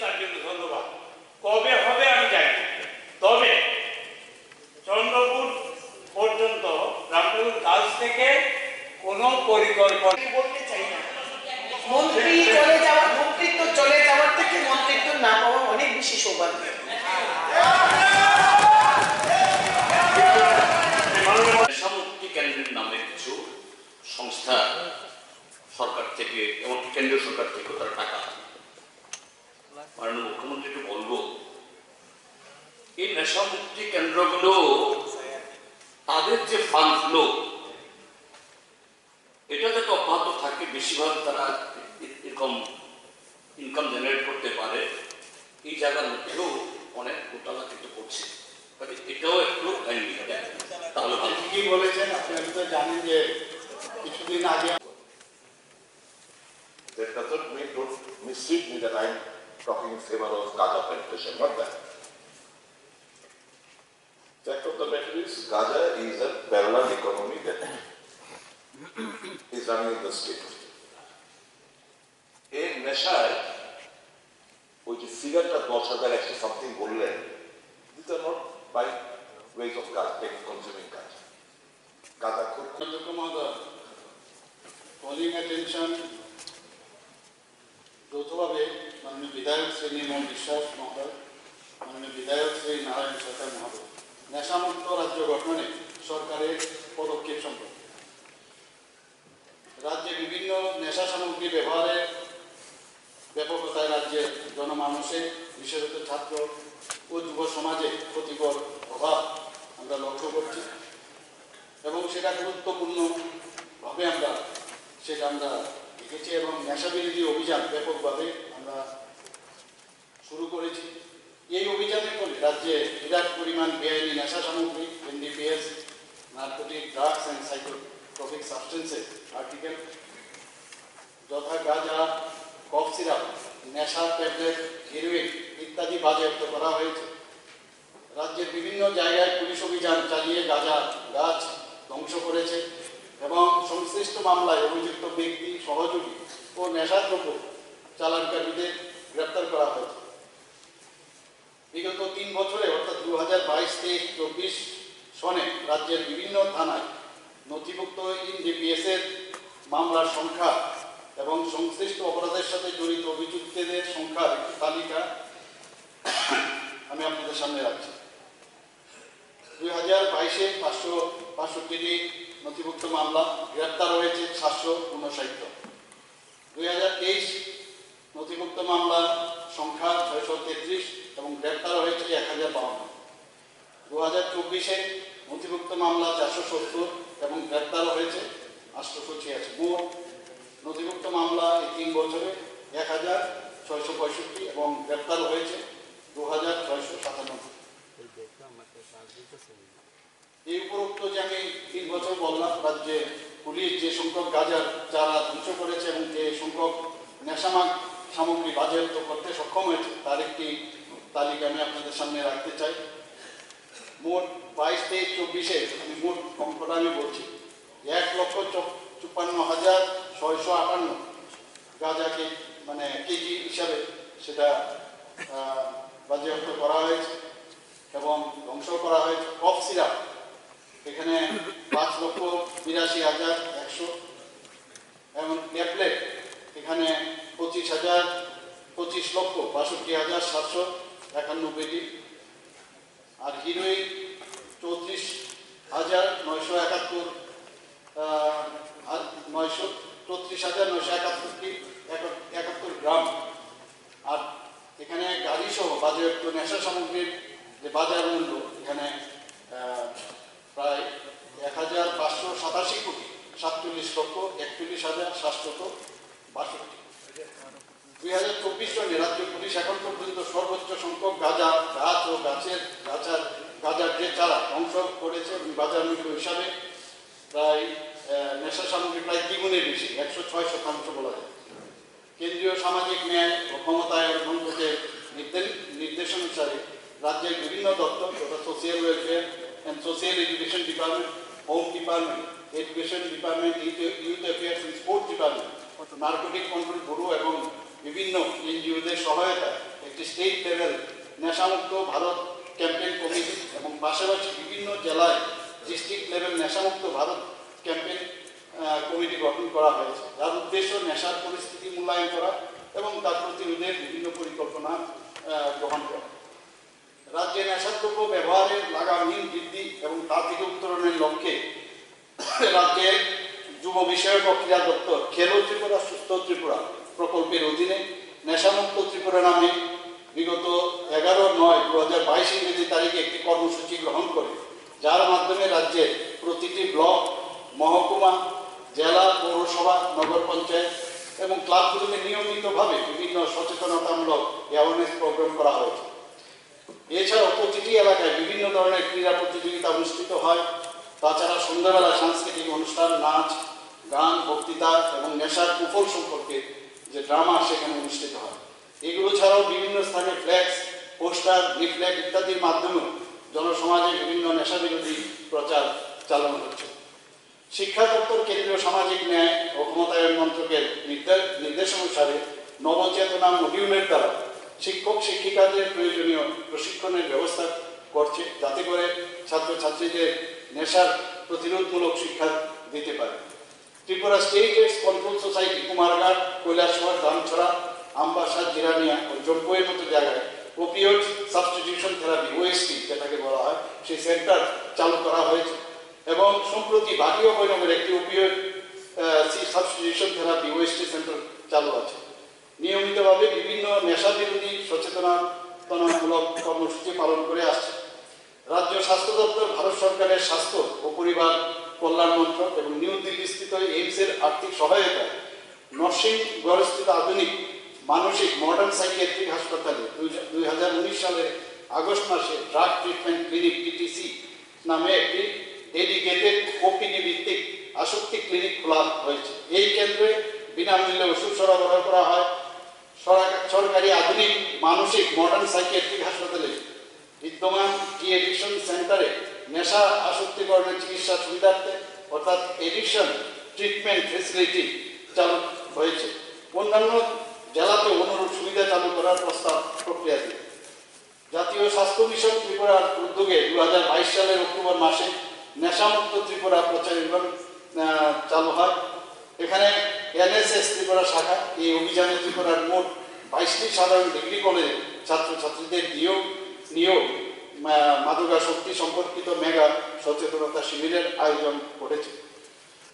তার জন্য ধন্যবাদ কবে হবে আমি জানি তবে চন্দ্রপুর পর্যন্ত রামপুর কাজ থেকে কোনো পরিকল্পনা বলতে চাই না। মন্ত্রী চলে যাওয়া মন্ত্রিত্ব চলে যাওয়ার থেকে মন্ত্রিত্ব না পাওয়া অনেক বেশি সৌভাগ্য নেশামুক্তি কেন্দ্রের নামে কিছু সংস্থা সরকার থেকে এমনকি কেন্দ্রীয় সরকার থেকে তারা টাকা মাননীয় মুখ্যমন্ত্রীকে বলব এই নেশামুক্তি কেন্দ্রগুলো তাদের যে ফান্ড ফ্লো এটা যাতে অব্যাহত থাকে বেশিরভাগ তারা এরকম ইনকাম জেনারেট করতে পারে। এই জায়গার মধ্যেও অনেক ঘোটালা কিন্তু করছে। এটাও একটু আইনি তাহলে ঠিকই বলেছেন আপনি তো জানেন যে কিছুদিন আগে That doesn't mean, don't misread me that I'm talking in favor of Gaza plantation, not that. Fact of the is, Gaza is a parallel economy that is running in the state. এই নেশায় ওই যে ফিগারটা দশ হাজার একশো something বললেন this are not by ways of কাজ consuming কাজ গাঁজা খুব কলিং অ্যাটেনশন যৌথভাবে মাননীয় বিধায়ক শ্রী নির্মল বিশ্বাস মহোদয় মাননীয় বিধায়ক শ্রী নারায়ণ সরকার মহোদয় নেশামুক্ত রাজ্য গঠনে সরকারের পদক্ষেপ সম্পর্কে। রাজ্যে বিভিন্ন নেশা সামগ্রী ব্যবহারের ব্যাপকতায় রাজ্যের জনমানুষের বিশেষত ছাত্র ও যুব সমাজে ক্ষতিকর অভাব আমরা লক্ষ্য করছি এবং সেটা গুরুত্বপূর্ণভাবে আমরা, সেটা আমরা দেখেছি এবং নেশা বিরোধী অভিযান ব্যাপকভাবে আমরা শুরু করেছি এই অভিযানের ফলে রাজ্যে বিরাট পরিমাণ বেআইনি নেশা সামগ্রী, NDPS, narcotic, drugs and psychotropic substances article, যথা গাঁজা কফ সিরাপ, নেশা, ট্যাবলেট, হেরোইন ইত্যাদি বাজেয়াপ্ত করা হয়েছে। রাজ্যের বিভিন্ন জায়গায় পুলিশ অভিযান চালিয়ে গাঁজা গাছ ধ্বংস করেছে এবং সংশ্লিষ্ট মামলায় অভিযুক্ত ব্যক্তি সহযোগী ও নেশাদ্রব্য চালানকারীদের গ্রেপ্তার করা হয়েছে। বিগত তিন বছরে, অর্থাৎ দু হাজার বাইশ তেইশ চব্বিশ সনে রাজ্যের বিভিন্ন থানায় নথিভুক্ত ইনডিপিএস এর মামলার সংখ্যা এবং সংশ্লিষ্ট অপরাধের সাথে জড়িত অভিযুক্তদের সংখ্যার একটি তালিকা আমি আপনাদের সামনে রাখছি। দুই হাজার বাইশে পাঁচশো বাষট্টিটি নথিভুক্ত মামলা, গ্রেপ্তার হয়েছে সাতশো উনষাট দুই হাজার তেইশ নথিভুক্ত মামলার সংখ্যা ছয়শো তেত্রিশ এবং গ্রেপ্তার হয়েছে এক হাজার বাউন্ন। দু হাজার চব্বিশে নথিভুক্ত মামলা চারশো সত্তর এবং গ্রেপ্তার হয়েছে আটশোশো ছিয়াশি। মোট নথিভুক্ত মামলা এই তিন বছরে এক হাজার ছয়শো পঁয়ষট্টি এবং গ্রেপ্তার হয়েছে দু হাজার ছয়শো সাতানব্বই। এই উপরোক্ত যে আমি তিন বছর বললাম রাজ্যে পুলিশ যে সংখ্যক গাজার যারা ধ্বংস করেছে এবং যে সংখ্যক নেশামাক সামগ্রী বাজেয়াপ্ত করতে সক্ষম হয়েছে। তার একটি তালিকা আমি আপনাদের সামনে রাখতে চাই। মোট বাইশ তেইশ চব্বিশে, আমি মোট অঙ্কটা আমি বলছি, এক লক্ষ চুপ্পান্ন হাজার ছয়শো আটান্ন গাঁজাকে মানে কেজি হিসাবে সেটা বাজেয়াপ্ত করা হয়েছে এবং ধ্বংস করা হয়েছে। কফ সিরাপ, এখানে পাঁচ লক্ষ বিরাশি হাজার একশো, এবং ট্যাবলেট এখানে পঁচিশ হাজার, পঁচিশ লক্ষ বাষট্টি হাজার সাতশো একানব্বইটি। আর হিরোইন চৌত্রিশ হাজার নয়শো একাত্তর নয়শো চৌত্রিশ হাজার নয়শো একাত্তরটি একা- একাত্তর গ্রাম। আর এখানে গাড়ি সহ বাজেয়াপ্ত নেশা সামগ্রীর যে বাজার মূল্য, এখানে প্রায় এক হাজার পাঁচশো সাতাশি কোটি সাতচল্লিশ লক্ষ একচল্লিশ হাজার সাতশত বাষট্টি দুই হাজার চব্বিশ সনে রাজ্য পুলিশ এখন পর্যন্ত সর্বোচ্চ সংখ্যক গাঁজা, গাছ ও গাছের গাঁজার যে চারা ধ্বংস করেছে বাজার মূল্য হিসাবে প্রায় নেশা সামগ্রী প্রায় দ্বিগুণের বেশি, একশো ছয় শতাংশ বলা কেন্দ্রীয় সামাজিক ন্যায় ও ক্ষমতায়ন মন্ত্রকের নির্দেশ নির্দেশ অনুসারে রাজ্যের বিভিন্ন দপ্তর তথা social welfare social education department home department education department youth affairs department narcotic control bureau এবং বিভিন্ন এনজিওদের সহায়তায় একটি স্টেট লেভেল নেশামুক্ত ভারত ক্যাম্পেইন কমিটি এবং পাশাপাশি বিভিন্ন জেলায় ডিস্ট্রিক্ট লেভেল নেশামুক্ত ভারত ক্যাম্পেইন কমিটি গঠন করা হয়েছে। যার উদ্দেশ্য নেশার পরিস্থিতি মূল্যায়ন করা এবং তার প্রতিরোধের বিভিন্ন পরিকল্পনা গ্রহণ করা। রাজ্যে নেশাদ্রব্য ব্যবহারের লাগামহীন বৃদ্ধি এবং তা থেকে উত্তরণের লক্ষ্যে রাজ্যের যুব বিষয়ক ও ক্রীড়া দপ্তর খেলো ত্রিপুরা, সুস্থ ত্রিপুরা প্রকল্পের অধীনে নেশামুক্ত ত্রিপুরা নামে বিগত এগারো নয় দু হাজার বাইশ ইংরেজি তারিখে একটি কর্মসূচি গ্রহণ করে, যার মাধ্যমে রাজ্যের প্রতিটি ব্লক, মহকুমা, জেলা, পৌরসভা, নগর পঞ্চায়েত এবং ক্লাবগুলিতে নিয়মিতভাবে বিভিন্ন সচেতনতামূলক অ্যাওয়ারনেস প্রোগ্রাম করা হয়েছে। এছাড়াও প্রতিটি এলাকায় বিভিন্ন ধরনের ক্রীড়া প্রতিযোগিতা অনুষ্ঠিত হয়। তাছাড়া সন্ধ্যাবেলা সাংস্কৃতিক অনুষ্ঠান, নাচ, গান, বক্তৃতা এবং নেশার কুফল সম্পর্কে যে ড্রামা সেখানে অনুষ্ঠিত হয়। এগুলো ছাড়াও বিভিন্ন স্থানে ফ্ল্যাক্স পোস্টার, লিফলেট ইত্যাদির মাধ্যমেও জনসমাজে বিভিন্ন নেশা বিরোধী প্রচার চালানো হচ্ছে। শিক্ষা দপ্তর, কেন্দ্রীয় সামাজিক ন্যায় ও ক্ষমতায়ন মন্ত্রকের নির্দেশ অনুসারে নবচেতনা মডিউলের দ্বারা শিক্ষক শিক্ষিকাদের প্রয়োজনীয় প্রশিক্ষণের ব্যবস্থা করছে। যাতে করে ছাত্রছাত্রীদের নেশার প্রতিরোধমূলক শিক্ষা দিতে পারে। Tripura state AIDS control society Kumarghat, Kailashahar Damchhara Ambassa, Jirania ও জম্পুয়ের মতো জায়গায় ওপিওড সাবস্টিটিউশন থেরাপি ওএসটি যেটাকে বলা হয়, সেই সেন্টার চালু করা হয়েছে। এবং সম্প্রতি বাকি অবৈনগরে একটি opioid substitution therapy OST centre চালু আছে। নিয়মিতভাবে বিভিন্ন নেশা বিরোধী সচেতনতামূলক কর্মসূচি পালন করে আসছে। রাজ্য স্বাস্থ্য দপ্তর, ভারত সরকারের স্বাস্থ্য ও পরিবার কল্যাণ মন্ত্রক এবং নিউ দিল্লি স্থিত এইমসের আর্থিক সহায়তায় নরসিংগড়স্থিত আধুনিক মানসিক মডার্ন সাইকিয়াট্রিক হাসপাতালে দুই হাজার উনিশ সালের আগস্ট মাসে ড্রাগ ট্রিটমেন্ট ক্লিনিক টিটিসি নামে একটি ডেডিকেটেড ওপিডি ভিত্তিক আসক্তি ক্লিনিক খোলা হয়েছে। এই কেন্দ্রে বিনামূল্যে ওষুধ সরবরাহ করা হয়। সরকারি আধুনিক মানসিক মডার্ন সাইকিয়াট্রিক হাসপাতালে বিদ্যমান টি এডিকশন সেন্টারে নেশা আসক্তিকরণের চিকিৎসা সুবিধার্থে অর্থাৎ এডিকশন ট্রিটমেন্ট ফেসিলিটি চালু হয়েছে। অন্যান্য জেলাতে অনুরূপ সুবিধা চালু করার প্রস্তাব প্রক্রিয়াতে জাতীয় স্বাস্থ্য মিশন ত্রিপুরার উদ্যোগে দু হাজার বাইশ সালের অক্টোবর মাসে নেশামুক্ত ত্রিপুরা প্রচার অভিযান চালু হয়। এখানে এনএসএস ত্রিপুরা শাখা, এই অভিযানে ত্রিপুরার মোট বাইশটি সাধারণ ডিগ্রি কলেজে ছাত্রছাত্রীদের নিয়োগ নিয়োগ আহ, মাদকাসক্তি সম্পর্কিত মেগা সচেতনতা শিবিরের আয়োজন করেছে।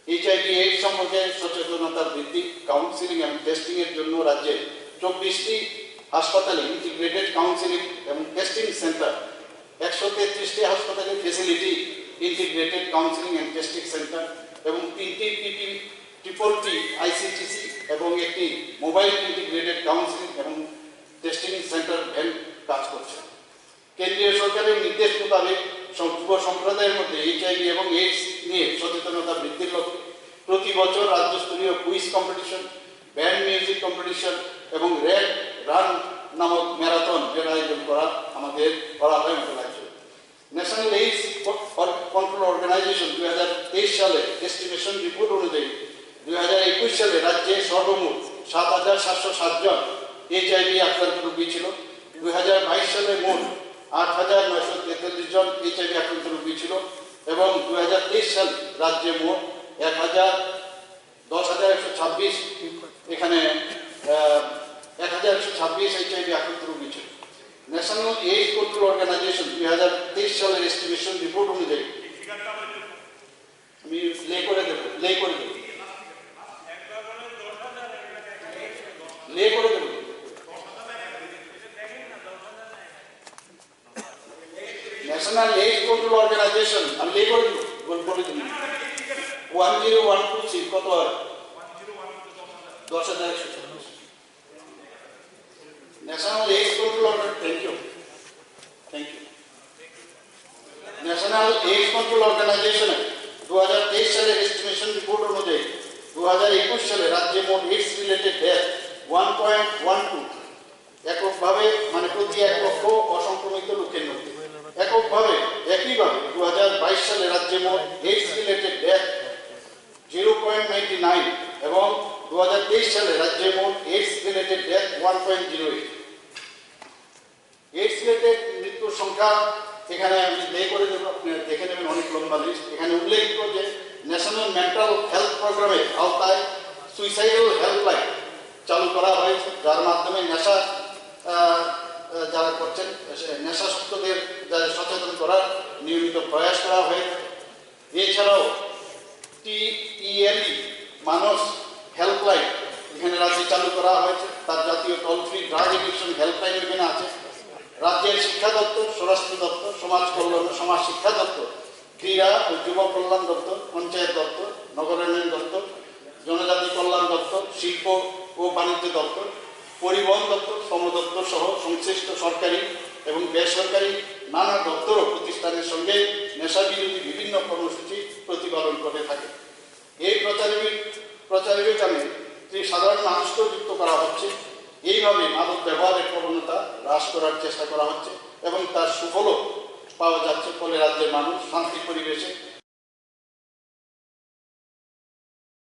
এইচআইভি এইডস সম্পর্কে সচেতনতা বৃদ্ধি কাউন্সিলিং এবং টেস্টিং এর জন্য রাজ্যে চব্বিশটি হাসপাতালে ইন্টিগ্রেটেড কাউন্সিলিং এবং টেস্টিং সেন্টার একশো তেত্রিশটি হাসপাতালে facility integrated counselling and testing centre এবং তিনটি পিপি ট্রিপল টি আইসিটিসি এবং একটি মোবাইল ইন্টিগ্রেটেড কাউন্সিলিং এবং টেস্টিং সেন্টার ভ্যান কাজ করছে। কেন্দ্রীয় সরকারের নির্দেশ মোতাবেক যুব সম্প্রদায়ের মধ্যে এইচআইভি এবং এইডস নিয়ে সচেতনতা বৃদ্ধির লক্ষ্যে প্রতি বছর রাজ্যস্তরীয় quiz competition, band music competition এবং রেড রান নামক ম্যারাথন এর আয়োজন করা আমাদের করা হয় রাজ্যে ন্যাশনাল এইডস কন্ট্রোল অর্গানাইজেশন দুই হাজার তেইশ সালে এস্টিমেশন রিপোর্ট অনুযায়ী দুই হাজার একুশ সালে রাজ্যে সর্বমোট সাত হাজার সাতশো সাতজন এইচআইভি আক্রান্ত রোগী ছিল। দুই হাজার বাইশ সালে মোট আট হাজার নয়শো তেতাল্লিশ জন এইচআইভি আক্রান্ত রোগী ছিল এবং দুই হাজার তেইশ সাল রাজ্যে মোট এক হাজার দশ হাজার একশো ছাব্বিশ এখানে এক হাজার একশো ছাব্বিশ এইচআইভি আক্রান্ত রোগী ছিল। ন্যাশনাল এইডস কন্ট্রোল অর্গানাইজেশন দুই হাজার তেইশ সালের এস্টিমেশন রিপোর্ট অনুযায়ী। আমি লে করে দেবো লে করে দেবো। লে করে দেবো। ন্যাশনাল এইডস কন্ট্রোল অর্গানাইজেশন আমি লে করে দেবো বল- দিন one zero one two six কত হয়? দশ হাজার একশো চল্লিশ। National AIDS control organ thank you thank you national AIDS control অর্গানাইজেশনের দু হাজার তেইশ সালের এস্টিমেশন রিপোর্ট অনুযায়ী দু হাজার একুশ সালে রাজ্যে মোট AIDS related death one point one two এককভাবে মানে প্রতি এক লক্ষ অসংক্রমিত লোকের মধ্যে। এককভাবে, একইভাবে দু হাজার বাইশ সালে রাজ্যে মোট AIDS related death ninety nine এবং দু হাজার তেইশ সালে রাজ্যে মোট AIDS related death one point zero eight AIDS related মৃত্যুর সংখ্যা এখানে আমি লে করে দেবো, আপনি দেখে নেবেন, অনেক লম্বা লিস্ট এখানে উল্লেখিত যে ন্যাশনাল মেন্টাল হেলথ প্রোগ্রামের আওতায় সুইসাইডাল হেল্পলাইন চালু করা হয়েছে, যার মাধ্যমে নেশা যারা করছেন নেশাসক্তদের সচেতন করার নিয়মিত প্রয়াস করা হয়েছে এছাড়াও টিইএলই, মানস হেল্পলাইন এখানে রাজ্যে চালু করা হয়েছে। তার জাতীয় toll free drug addiction helpline এখানে আছে। রাজ্যের শিক্ষা দপ্তর, স্বরাষ্ট্র দপ্তর, সমাজ কল্যাণ, সমাজ শিক্ষা দপ্তর, ক্রীড়া ও যুব কল্যাণ দপ্তর, পঞ্চায়েত দপ্তর নগরায়ণ দপ্তর, জনজাতি কল্যাণ দপ্তর, শিল্প ও বাণিজ্য দপ্তর পরিবহন দপ্তর, শ্রম দপ্তর সহ সংশ্লিষ্ট সরকারি এবং বেসরকারি নানা দপ্তর ও প্রতিষ্ঠানের সঙ্গে নেশা বিরোধী বিভিন্ন কর্মসূচি প্রতিপালন করে থাকে। এই প্রচারের প্রচারাভিযানে যে সাধারণ মানুষকেও যুক্ত করা হচ্ছে, এইভাবে মাদক ব্যবহারের প্রবণতা হ্রাস করার চেষ্টা করা হচ্ছে এবং তার সুফলও পাওয়া যাচ্ছে ফলে রাজ্যের মানুষ শান্তি পরিবেশে